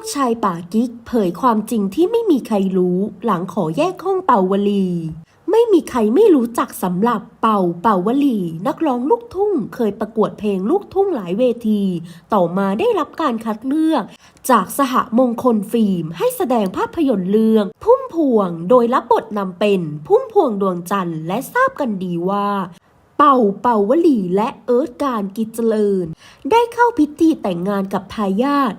กชายป่ากิ๊กเผยความจริงที่ไม่มีใครรู้หลังขอแยกห้องเป่าวลี ไม่มีใครไม่รู้จักสำหรับเป่าเป่าวลี นักร้องลูกทุ่ง เคยประกวดเพลงลูกทุ่งหลายเวที ต่อมาได้รับการคัดเลือก จากสหมงคลฟิล์ม ให้แสดงภาพยนตร์เรื่อง พุ่มพวงโดยรับบทนำเป็น พุ่มพวงดวงจันทร์และทราบกันดีว่าเป่าเป่าวลีและเอิร์ธการกิจเจริญ ได้เข้าพิธีแต่งงานกับทายาท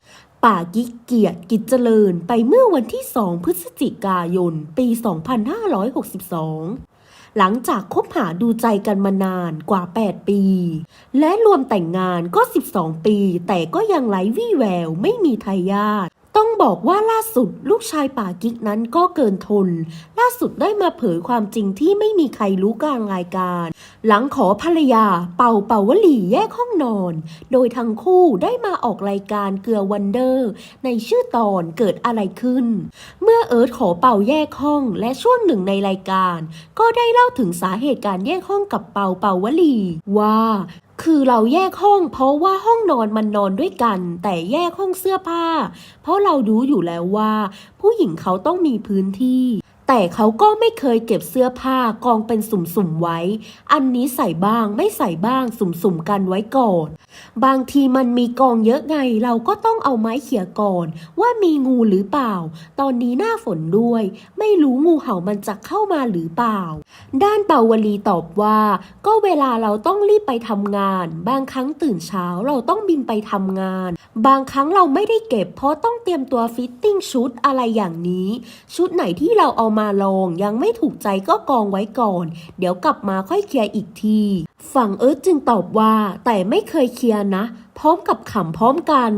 ป่ากิกเกียรติกิจเจริญไปเมื่อวันที่ 2 พฤศจิกายน ปี 2562 หลังจากคบหาดูใจกันมานานกว่า 8 ปี และรวมแต่งงานก็ 12 ปี แต่ก็ยังไร้วี่แววไม่มีทายาท ต้องบอกว่าล่าสุดลูกชายป่ากิ๊กนั้นก็เกินทน ล่าสุดได้มาเผยความจริงที่ไม่มีใครรู้กลางรายการ หลังขอภรรยาเป่าเป่าวลีแยกห้องนอน โดยทั้งคู่ได้มาออกรายการเกลือวันเดอร์ ในชื่อตอนเกิดอะไรขึ้น เมื่อเอิร์ธขอเป่าแยกห้องและช่วงหนึ่งในรายการ ก็ได้เล่าถึงสาเหตุการแยกห้องกับเป่าเป่าวลีว่า คือเราแยกห้อง เพราะว่าห้องนอนมันนอนด้วยกัน แต่แยกห้องเสื้อผ้า เพราะเรารู้อยู่แล้วว่า ผู้หญิงเขาต้องมีพื้นที่ แต่เขาก็ไม่เคยเก็บเสื้อผ้ากองเป็นสุ่มๆไว้ อันนี้ใส่บ้างไม่ใส่บ้างสุ่มๆกันไว้ก่อน บางทีมันมีกองเยอะไง เราก็ต้องเอาไม้เขี่ยก่อน ว่ามีงูหรือเปล่า ตอนนี้หน้าฝนด้วย ไม่รู้งูเห่ามันจะเข้ามาหรือเปล่า ด้านเปาวลีตอบว่า ก็เวลาเราต้องรีบไปทำงาน บางครั้งตื่นเช้าเราต้องบินไปทำงาน บางครั้งเราไม่ได้เก็บ เพราะต้องเตรียมตัวฟิตติ้งชุดอะไรอย่างนี้ ชุดไหนที่เราเอามาลองยังไม่ถูกใจก็กองไว้ก่อน เดี๋ยวกลับมาค่อยเคลียร์อีกที ฝั่งเอิร์ธจึงตอบว่า แต่ไม่เคยเคลียร์นะ พร้อมกับขำพร้อมกัน